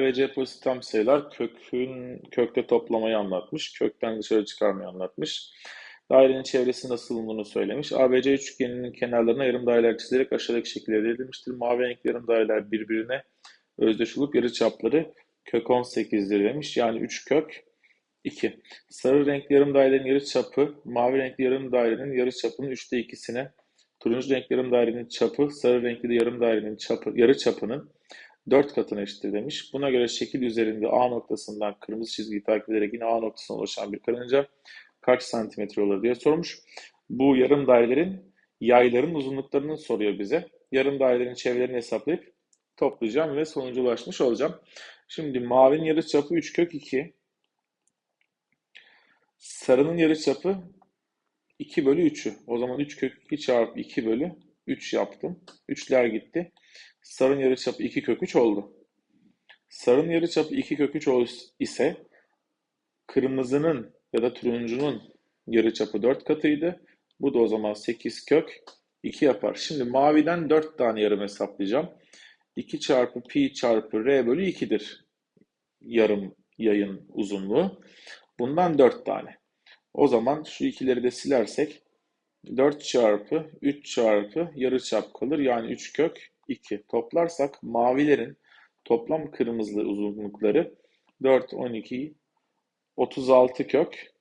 ve C pozitif tam sayılar kökün kökte toplamayı anlatmış. Kökten dışarı çıkarmayı anlatmış. Dairenin çevresi nasıl bulunduğunu söylemiş. ABC üçgeninin kenarlarına yarım daireler çizerek aşağıdaki şekilde elde edilmiştir. Mavi renkli yarım daireler birbirine özdeş olup yarı çapları kök 18'dir demiş. Yani 3 kök 2. Sarı renkli yarım dairelerin yarı çapı mavi renkli yarım dairenin yarı çapının 3'te 2'sine turuncu renkli yarım dairenin çapı sarı renkli yarım dairenin çapı, yarı çapının 4 katına eşittir demiş. Buna göre şekil üzerinde A noktasından kırmızı çizgiyi takip ederek yine A noktasına ulaşan bir karınca kaç santimetre olur diye sormuş. Bu yarım dairelerin yayların uzunluklarını soruyor bize. Yarım dairelerin çevrelerini hesaplayıp toplayacağım ve sonuca ulaşmış olacağım. Şimdi mavinin yarıçapı 3 kök 2. Sarının yarıçapı 2 bölü 3'ü. O zaman 3 kök 2 çarpı 2 bölü 3 yaptım. 3'ler gitti. Sarının yarıçapı 2 kök 3 oldu. Sarının yarıçapı 2 kök 3 ise kırmızının ya da turuncunun yarıçapı 4 katıydı. Bu da o zaman 8 kök 2 yapar. Şimdi maviden 4 tane yarım hesaplayacağım. 2 çarpı pi çarpı r bölü 2'dir yarım yayın uzunluğu. Bundan 4 tane. O zaman şu ikileri de silersek 4 çarpı 3 çarpı yarıçap kalır. Yani 3 kök 2. Toplarsak mavilerin toplam kırmızı uzunlukları 4, 12, 36 kök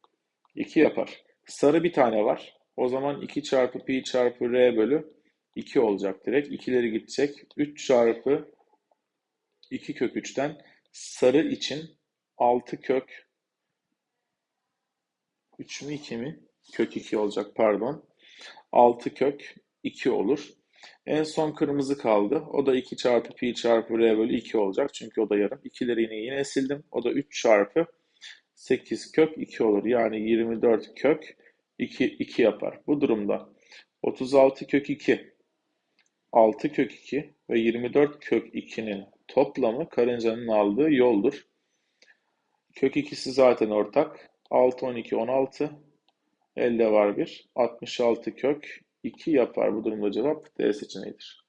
2 yapar. Sarı bir tane var. O zaman 2 çarpı pi çarpı r bölü 2 olacak direkt. İkileri gidecek. 3 çarpı 2 kök 3'ten sarı için 6 kök 3 mü 2 mi? Kök 2 olacak pardon. 6 kök 2 olur. En son kırmızı kaldı. O da 2 çarpı pi çarpı r bölü 2 olacak. Çünkü o da yarım. İkileri yine yine sildim. O da 3 çarpı 8 kök 2 olur. Yani 24 kök 2, 2 yapar. Bu durumda 36 kök 2, 6 kök 2 ve 24 kök 2'nin toplamı karıncanın aldığı yoldur. Kök ikisi zaten ortak. 6, 12, 16. Elde var bir. 66 kök 2 yapar. Bu durumda cevap D seçeneğidir.